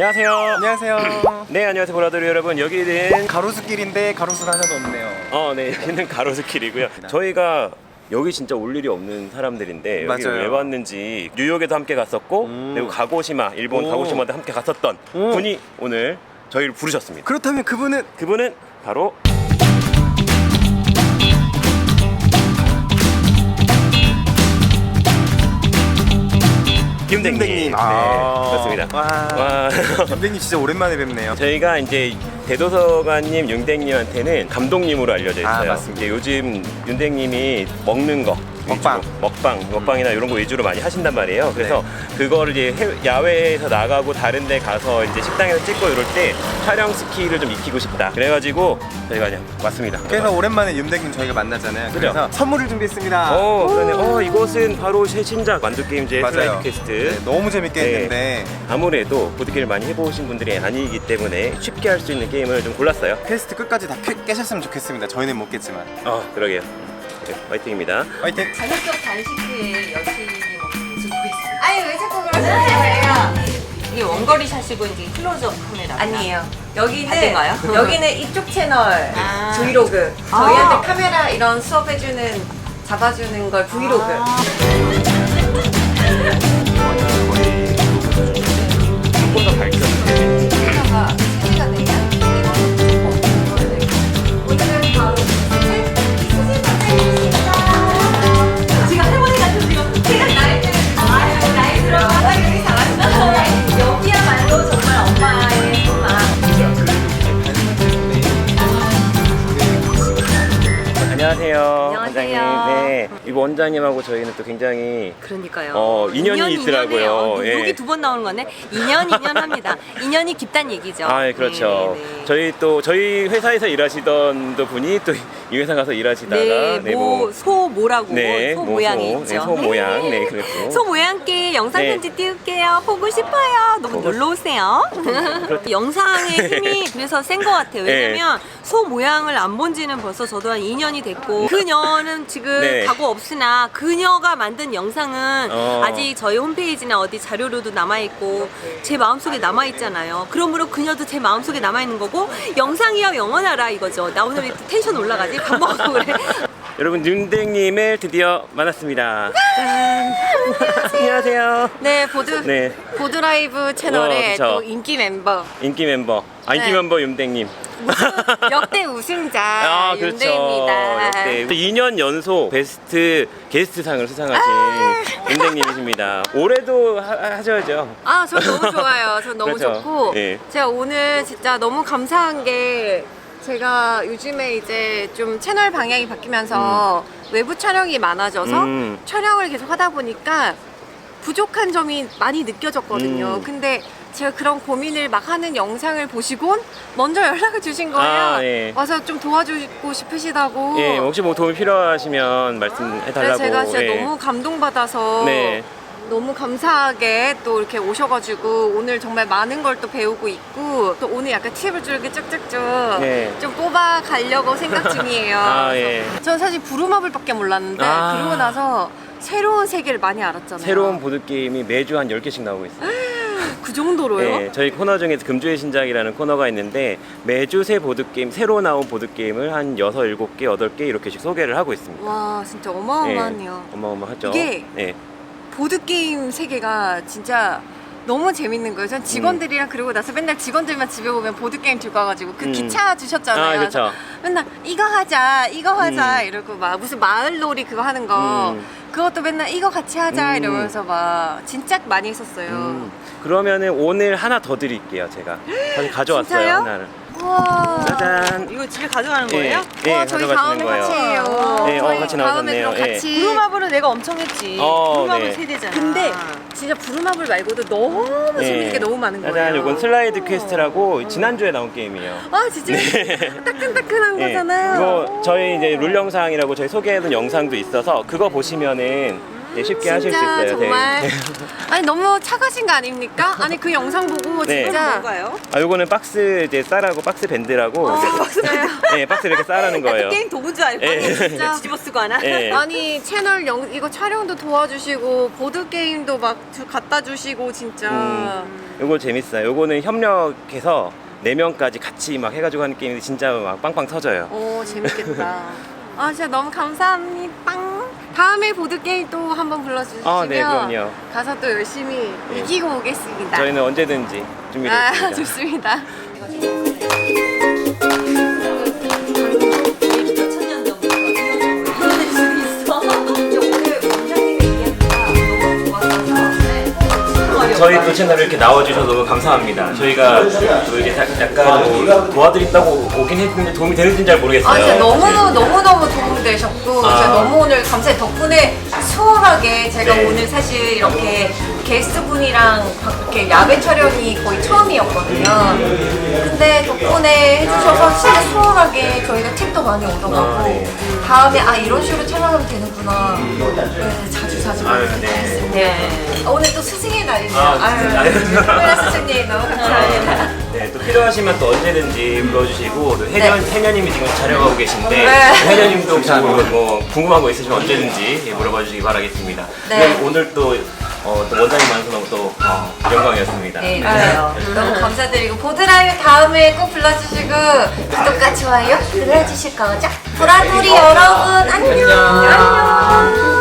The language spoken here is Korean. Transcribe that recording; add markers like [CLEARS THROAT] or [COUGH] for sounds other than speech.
안녕하세요. 안녕하세요. [CLEARS THROAT] 네, 안녕하세요, 보라돌이 여러분. 여기는 가로수길인데 가로수가 하나도 없네요. 어, 네, 여기는 가로수길이고요. 저희가 여기 진짜 올 일이 없는 사람들인데 여기 맞아요. 왜 왔는지 뉴욕에도 함께 갔었고 음. 그리고 가고시마 일본 오. 가고시마도 함께 갔었던 오. 분이 오늘 저희를 부르셨습니다. 그렇다면 그분은 그분은 바로 김댕님. 김댕님. 네, 아. 그렇습니다. 와. 와. 김댕님 진짜 오랜만에 뵙네요. 저희가 이제 대도서관님 윤댕님한테는 감독님으로 알려져 있어요. 아, 맞습니다. 이제 요즘 윤댕님이 먹는 거 먹방. 위주로, 먹방, 먹방이나 이런 거 위주로 많이 하신단 말이에요. 그래서 그거를 이제 해외- 야외에서 나가고 다른 데 가서 이제 식당에서 찍고 이럴 때 촬영 스킬을 좀 익히고 싶다. 그래가지고 저희가 그냥 왔습니다. 그래서 오랜만에 윤댕님 저희가 만나잖아요. 그죠? 그래서 선물을 준비했습니다. 어, 그러네. 어, 이곳은 바로 새 신작 만두 게임즈의 맞아요. 슬라이드 퀘스트. 네, 너무 재밌게 네. 했는데 아무래도 보드게임을 많이 해보신 분들이 아니기 때문에 쉽게 할 수 있는 게임을 좀 골랐어요. 퀘스트 끝까지 다 깨, 깨셨으면 좋겠습니다. 저희는 못 깼지만. 어, 그러게요. 네, 화이팅입니다. 화이팅! 저녁적 단식 후에 여친이 먹는 모습 보겠습니다. 아니 왜 자꾸 그러시는 거예요? 이게 원거리 샷이고 이제 클로즈업 카메라. 아니에요. 여기는 반대인가요? [LAUGHS] 여기는 이쪽 채널 아. 브이로그. 아. 저희한테 카메라 이런 수업해주는 잡아주는 걸 브이로그. 원장님하고 저희는 또 굉장히 그러니까요. 어, 인연이 있더라고요. 인연해요. 예. 여기 두 번 나오는 거네. 인연 인연 합니다. [LAUGHS] 인연이 깊단 얘기죠. 아, 예, 그렇죠. 네, 네. 저희 또 저희 회사에서 일하시던 또 분이 또 이 회사 가서 일하시다가 네, 뭐- 모, 소 모라고 네, 소 뭐 모양이 소, 있죠. 네, 소 모양. 네, 그랬고. 소 모양께 영상 네. 편지 띄울게요. 보고 싶어요. 너무 보고 놀러 오세요. [LAUGHS] 영상의 힘이 [LAUGHS] 그래서 센 것 같아요. 왜냐면 소 모양을 안 본 지는 벌써 저도 한 2년이 됐고 그녀는 지금 네. 가고 없 으나 그녀가 만든 영상은 어. 아직 저희 홈페이지나 어디 자료로도 남아있고 제 마음속에 남아있잖아요. 그러므로 그녀도 제 마음속에 남아있는 거고 영상이야 영원하라 이거죠. 나 오늘 왜 텐션 올라가지? 밥 먹고 그래. 여러분 윤댕님을 드디어 만났습니다. 짠. 안녕하세요. 네 보드 네, 보드라이브 채널의 어, 그쵸. 또 인기 멤버 인기 멤버. 아, 인기 네. 멤버 윤댕님. 역대 우승자 [LAUGHS] 아, 그렇죠. 윤대입니다. 역대 2년 연속 베스트 게스트상을 수상하신 윤댕님이십니다. 올해도 하, 하셔야죠. 아, 저 너무 좋아요. 저 너무 그렇죠. 좋고 예. 제가 오늘 진짜 너무 감사한 게 제가 요즘에 이제 좀 채널 방향이 바뀌면서 외부 촬영이 많아져서 음. 촬영을 계속 하다 보니까 부족한 점이 많이 느껴졌거든요. 음. 근데 제가 그런 고민을 막 하는 영상을 보시곤 먼저 연락을 주신 거예요. 아, 예. 와서 좀 도와주고 싶으시다고. 예, 혹시 뭐 도움이 필요하시면 말씀해 달라고. 그래서 제가 진짜 예. 너무 감동받아서 네. 너무 감사하게 또 이렇게 오셔가지고 오늘 정말 많은 걸 또 배우고 있고 또 오늘 약간 팁을 줄게 쭉쭉쭉 네. 좀 뽑아 가려고 생각 중이에요. [LAUGHS] 아, 예. 전 사실 부루마블밖에 몰랐는데 아. 그러고 나서 새로운 세계를 많이 알았잖아요. 새로운 보드게임이 매주 한 10개씩 나오고 있어요. [GASPS] 그 정도로요? 네, 저희 코너 중에서 금주의 신작이라는 코너가 있는데 매주 새 보드게임, 새로 나온 보드게임을 한 6, 7개, 8개 이렇게씩 소개를 하고 있습니다. 와 진짜 어마어마하네요. 네, 어마어마하죠. 이게 네. 보드 게임 세계가 진짜 너무 재밌는 거예요. 전 직원들이랑 그러고 나서 맨날 직원들만 집에 오면 보드 게임 들고 와가지고 그 음. 기차 주셨잖아요. 아, 그래서 그렇죠. 맨날 이거 하자, 이거 하자 음. 이러고 막 무슨 마을놀이 그거 하는 거 음. 그것도 맨날 이거 같이 하자 음. 이러면서 막 진짜 많이 했었어요. 음, 그러면은 오늘 하나 더 드릴게요, 제가. 사실 가져왔어요, 진짜요? 하나를. 우와. 짜잔. 이거 집에 가져가는 예, 거예요? 예, 와, 저희 가져가시는 다음에 거예요. 같이 해요. 네, 어, 저희 같이 다음에 나오셨네요. 그럼 예. 같이. 부루마블은 내가 엄청 했지. 어, 부루마블 네. 세대잖아. 근데 진짜 부루마블 말고도 너무 재밌는 게 너무 많은 거예요. 네. 짜잔, 요건 슬라이드 퀘스트라고 지난주에 나온 게임이에요. 아 진짜 따끈따끈한 예, 거잖아요. 이거 저희 이제 룰 영상이라고 저희 소개해둔 영상도 있어서 그거 보시면은 네, 쉽게 하실 수 진짜 있어요. 정말 네. 아니 너무 착하신 거 아닙니까? [LAUGHS] 아니 그 영상 보고 네. 진짜 뭔가요? 아, 요거는 박스 이제 싸라고 박스 밴드라고. 어, 네, 박스 이렇게 싸라는 거예요. 게임 도구인 줄 알고 예. 진짜. 뒤집어 쓰고 하나? 네. [LAUGHS] 아니 채널 영 이거 촬영도 도와주시고 보드 게임도 막 주- 갖다 주시고 진짜 음. 요거 재밌어요. 요거는 협력해서 네 명까지 같이 막 해가지고 하는 게임이 진짜 막 빵빵 터져요. 오 재밌겠다. 아 진짜 너무 감사합니다. 빵. 다음에 보드 게임 또 한번 불러주시면 아, 네, 그럼요. 가서 또 열심히 이기고 오겠습니다. 저희는 언제든지 아 준비되어 있습니다. [LAUGHS] 좋습니다. 저희 또 채널에 이렇게 나와주셔서 너무 감사합니다. 저희가 또 이게 자- 약간 뭐 도와드린다고 오긴 했는데 도움이 되는지는 잘 모르겠어요. 아 진짜 너무 너무 너무 도움이 되셨고 아. 진짜 너무 오늘 감사해 덕분에 수월하게 제가 네. 오늘 사실 이렇게 게스트 분이랑 이렇게 야외 촬영이 거의 처음이었거든요. 근데 덕분에 해주셔서 진짜 수월하게 저희가 팁도 많이 얻어가고 아, 네. 다음에 아 이런 식으로 촬영하면 되는구나. 네, 자주 자주 아유, 많이 네. 네. 아, 오늘 또 스승의 날이네요. 아, 아유, 아유. 콜라 스승님 너무 감사합니다. 네, 또 필요하시면 또 언제든지 불러주시고 또 혜련, 혜련님이 지금 촬영하고 계신데 네. 혜련님도 혹시 뭐, 뭐 궁금한 거 있으시면 언제든지 예, 물어봐 주시기 바라겠습니다. 네. 네, 오늘 또, 어, 또 원장님 만나서 너무 또 어, 영광이었습니다. 네, 아유, 맞아요. 너무 감사드리고 보드라이브 다음에 꼭 불러주시고 구독과 좋아요 눌러주실 거죠? 보라돌이 여러분 안녕